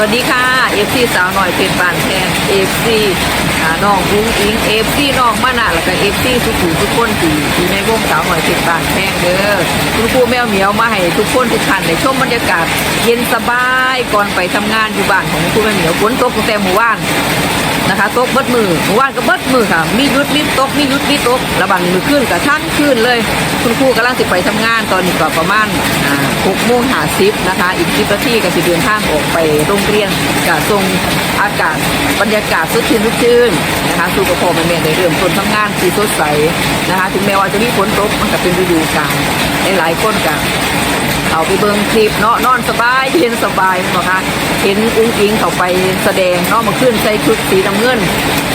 วัสดีค่ะ เอฟซีสาวหน่อยเพชรบานแทนเอฟซีน้องอุ้งอิงเอฟซีน้องมานะแล้วก็เอฟซีทุกผู้ทุกคนที่อยู่ในวงสาวหน่อยเพชรบานแทนเด้อคุณครูแมวเหมียวมาให้ทุกคนทุกท่านได้ชมบรรยากาศเย็นสบายก่อนไปทำงานอยู่บ้านของคุณแม่เหมียวฝนตกตั้งแต่เมื่อวานนะคะตกเบิดมือเมื่านก็เบิดมือค่ะ มียุดมีตกมียุดมีตกระบังมือขึ้นกับชั้นขึ้นเลย คุณครูกำลังสิไปทำงานตอนนี้ก็ประมาณหกโมงหาสิบนะคะ อีกสิบนาทีก็สิเดินทางออกไปโรงเรียนกับทรงอากาศบรรยากาศสดชื่นทุกชื่นนะคะสู่กระพอมันเมนเรื่องคนทำงานสีสดใสนะคะ ถึงแม้ว่าจะมีฝนตกมันก็เป็นฤดูกาลหลายๆคนกันาไปเบิ่งคลิปเนาะนอนสบายเย็นสบายนะคะเห็นอุ้งอิงเขาไปแสดงเนาะมาขึ้นใส่ชุดสีน้ำเงิน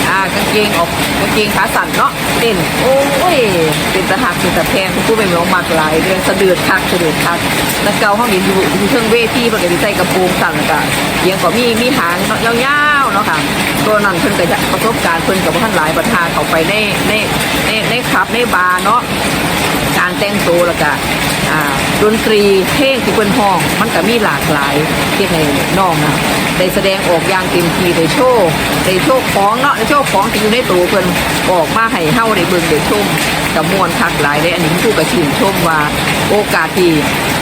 อ่ากางเกงออกกางเกงขาสั้นเนาะเต้นโอ้ยเป็นตะหักเป็นตะแพงผู้เป็นหลงมากหลายเรื่องสะดือดคักสะดือดคักแล้วเกาห้องเห็นอยู่อยู่เชิงเวทีเพิ่นก็สิใส่กระโปรงสั้นก็เอียงก็มีมีหางเนาะยาว เนาะค่ะตัวนั้นเพิ่นก็จะประสบการณ์เพิ่นกับท่านหลายประทาเขาไปในในในในคลับในบาร์เนาะการแต่งตัวแล้วก็อ่าดนตรีเพลงที่เพิ่นห้อง มันก็มีหลากหลายที่ให้น้องนะได้แสดงออกอย่างเต็มที่ได้โชว์ได้โชว์ของเนาะได้โชว์ของที่อยู่ในตัวเพิ่นออกมาให้เฮาได้เบิ่งได้ชมกับมวลคักหลายเลยอันนี้ผู้กระชื่นชมว่าโอกาสที่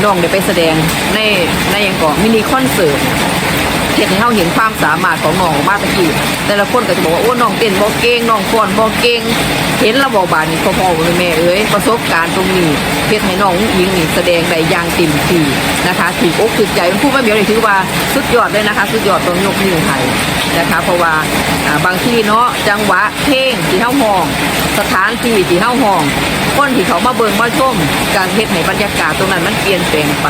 น้องได้ไปแสดงในในหยังก่อมินิคอนเสิร์ต เห็นให้เขาเห็นความสามารถของน้องมากตะกี้แต่ละคนก็จะบอกว่าโอ้น้องเต้นบ่เก่งน้องฟ้อนบ่เก่งเห็นระบบบานี่พ่อๆเลยแม่เอ้ยประสบการณ์ตรงนี้เฮ็ดให้น้องหญิงนี่แสดงได้อย่างเต็มที่นะคะถืออกถือใจผู้ไม่เบียวนี่ถือว่าสุดยอดเลยนะคะ สุดยอดตรงยกนิ้วให้นะคะเพราะว่าบางที่เนาะจังหวะเพลงที่เฮาห้อง สถานที่ที่เฮาห้อง คนที่เขามาเบิ่งมาชมการเฮ็ดให้บรรยากาศตรงนั้นมันเปลี่ยนแปลงไป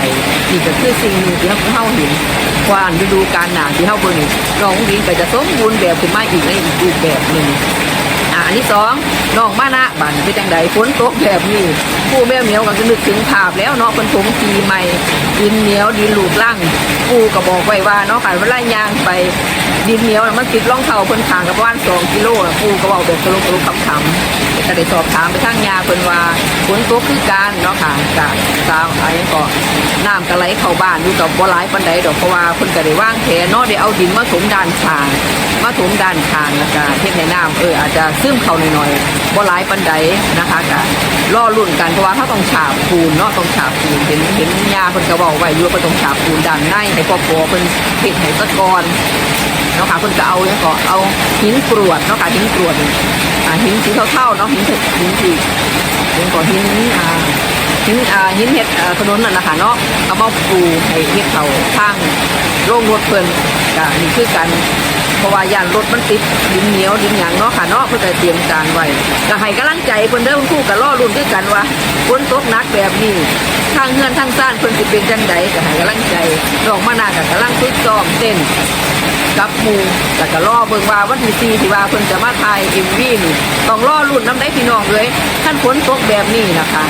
นี่ก็คือสิ่งหนึ่งที่เฮาเห็นความฤดูกาลหนาที่เฮาเบิ่งน้องดินก็จะสมบูรณ์แบบขึ้นมาอีกในอีกรูปแบบหนึ่งอ่าอันที่สองน้องมานะบันเป็นจังใดฝนตกแบบนี้ผู้แม่เหมียวก็จะนึกถึงภาพแล้วเนาะเพิ่นถมทีใหม่ดินเหนียวดินหลูกลั่งปูก็บอกไว้ว่าเนาะค่ะเวลาย่างไปดินเหนียวน่ะมันติดร่องเท้าเพิ่นทางกับประมาณ2กิโลน่ะปูก็เว้าแบบตลกๆขำๆก็ได้สอบถามไปทางยาเพิ่นว่าฝนตกคือการเนาะค่ะกะสาวอะไรก็น้ำก็ไหลเข้าบ้านอยู่กับบ่หลายปานใดดอกเพราะว่าเพิ่นก็ได้วางแผนเนาะได้เอาดินมาถมด้านข้างมาถมด้านข้างแล้วก็เฮ็ดให้น้ำเอออาจจะซึมเข้าหน่อยๆบ่หลายปานใดนะคะก็รอรุ่นกันเพราะว่าเขาต้องฉาบปูนเนาะต้องฉาบปูนเห็นเห็นยาเพิ่นก็บอกไว้อยู่ว่าต้องฉาบปูนด้านในให้พอพอเพิ่นเฮ็ดให้ซะกอนเนาะค่ะเพิ่นก็เอาเนี่ยก็เอาหินกรวดเนาะค่ะหินกรวดอ่าหินสีเท่าๆเนาะหินหินสีหินก่อหินอ่าหินอ่าหินเห็ดอ่าถนนนั่นนะคะเนาะเอามาปูให้เฮ็ดเขาทางโรงรถเพิ่นก็นี่คือกันเพราะว่ายานรถมันติดดินเหนียวดินหยังเนาะค่ะเนาะเพิ่นก็เตรียมการไว้ก็ให้กำลังใจเพิ่นเด้อคุณครูก็รอรุ่นคือกันว่าฝนตกหนักแบบนี้างเฮือนทางซ่านเพิ่นสิเป็นจังไดก็ให้กำลังใจดอกมะนาวก็กำลังฝึกซ้อมเต้น กับหมูแต่ก็รอเบิ่งว่าวันที่สี่ที่ว่าเพิ่นจะมาถ่ายเอ็มวีนี่ต้องรอรุ่นน้ำได้พี่น้องเลยท่านฝนตกแบบนี้นะคะ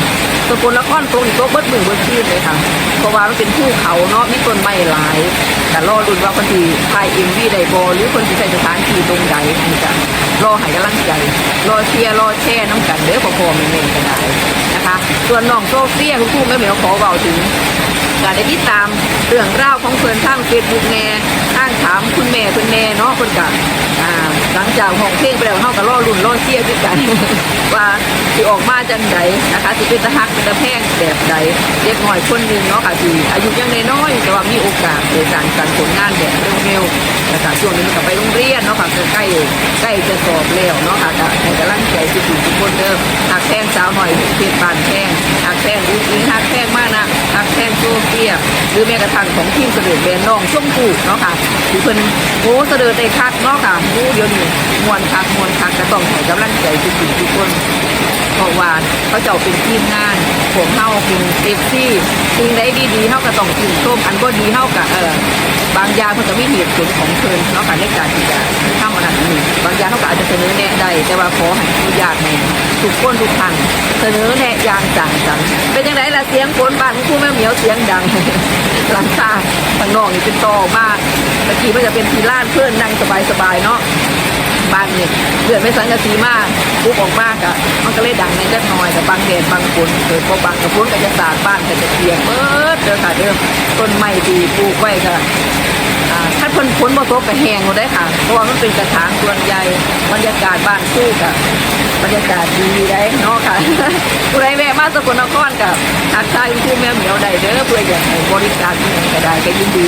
สกลนครตกนี่ตกเบิดมือเบิดคืนเลยค่ะ เพราะว่ามันเป็นภูเขาเนาะมีต้นไม้หลาย แต่รอรุ่นว่าเพิ่นสิถ่ายเอ็มวีได้บ่หรือเพิ่นสิใช้สถานที่ตรงใดนี่จ้ะรอให้กำลังใจ รอเชียร์รอแช่น้ำกันเด้อพอๆแม่ๆกันได้นะคะ ส่วนน้องโซเฟียคุณครูแม่เหมียวขอเว้าถึง ก็ได้ติดตามเรื่องราวของเพื่อนทางเฟซบุ๊กแน่ทางถามคุณแม่คุณแม่เนาะคนกับหลังจากห้องเพลงไปแล้วเฮาก็รอรุ่นรอเชียด้วยกัน ว่าสิออกมาจังใดนะคะสิเป็นตะฮักเป็นตะแพงแบบใดเด็กหน่อยคนหนึงเนาะค่ะที่อายุยังน้อยแต่ว่ามีโอกาสในการการผลงานแบบเร็วๆนะคะช่วงนี้มันก็ไปโรงเรียนเนาะค่ะใกล้ใกล้จะสอบแล้วเนาะค่ะก็ให้กำลังใจทุกๆทุกคนเด้อหักแพงสาวหน่อยเพชรบานแพงหักแพงอุ้งอิงหักแพงมาก โซเฟียหรือแม้กระทั่งของทีมเสด็จแบรนด์น้องช่วงกูเนาะค่ะที่เพิ่นโอ้เสด็จได้คักเนาะค่ะโอ้เดี๋ยวนี้มวนคักมวนคักก็ต้องให้กำลังใจทุกๆทุกคนเพราะว่าเขาเจ้าเป็นทีมงาน พวกเฮาเป็นเอฟซี่สิ่งใดดีๆเฮาก็ต้องชื่นชมอันบ่ดีเฮาก็เออบางยาเพิ่นก็มีเหตุผลของเพิ่นเนาะค่ะในการที่จะทำอันนั้นนี่บางยาเขาก็อาจจะเสนอแนะได้แต่ว่าขอให้อนุญาตให้ทุกคนทุกท่านเสนอแนะอย่างจังจังเป็นจังไดล่ะเสียงฝนบ้านครูแม่เหมียวเสียงดังหลังคาข้างนอกนี่เป็นตอมากตะกี้มันจะเป็นทีล่านเพื่อนนั่งสบายๆเนาะ นี่เดือดไม่สังกะสีมากปุ๊บออกมากอะมันก็เลยดังในจักหน่อยแต่บางแดดบางฝนเกิดพอบางกระพุ้นก็จะสาดบ้านก็จะเปียกเบิดเด้อค่ะเด้อต้นไม้ดีปลูกไว้ก็อ่าคัด เพิ่นฝนบ่ตกก็แห้งหมดได้ค่ะ เพราะว่ามันเป็นกระถางส่วนใหญ่บรรยากาศบ้านสู้กับบรรยากาศดีได้เนาะค่ะผู้ใดแวะมาสกลนครกับทักทายคุณครูแมวเหมียวได้เด้อเพื่ออยากให้บริการที่ไหนก็ได้ก็ยินดี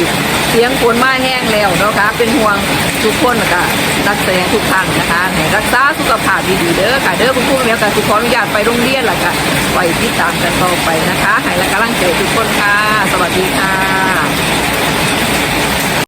เสียงฝนมาแห้งแล้วเนาะค่ะเป็นห่วงทุกคนแล้วก็นักแสดงทุกท่านนะคะให้รักษาสุขภาพดีๆเด้อค่ะเด้อคุณครูแมวก็สิขออนุญาตไปโรงเรียนแล้วก็ไปติดตามกันต่อไปนะคะให้และกำลังใจทุกคนค่ะ สวัสดีค่ะ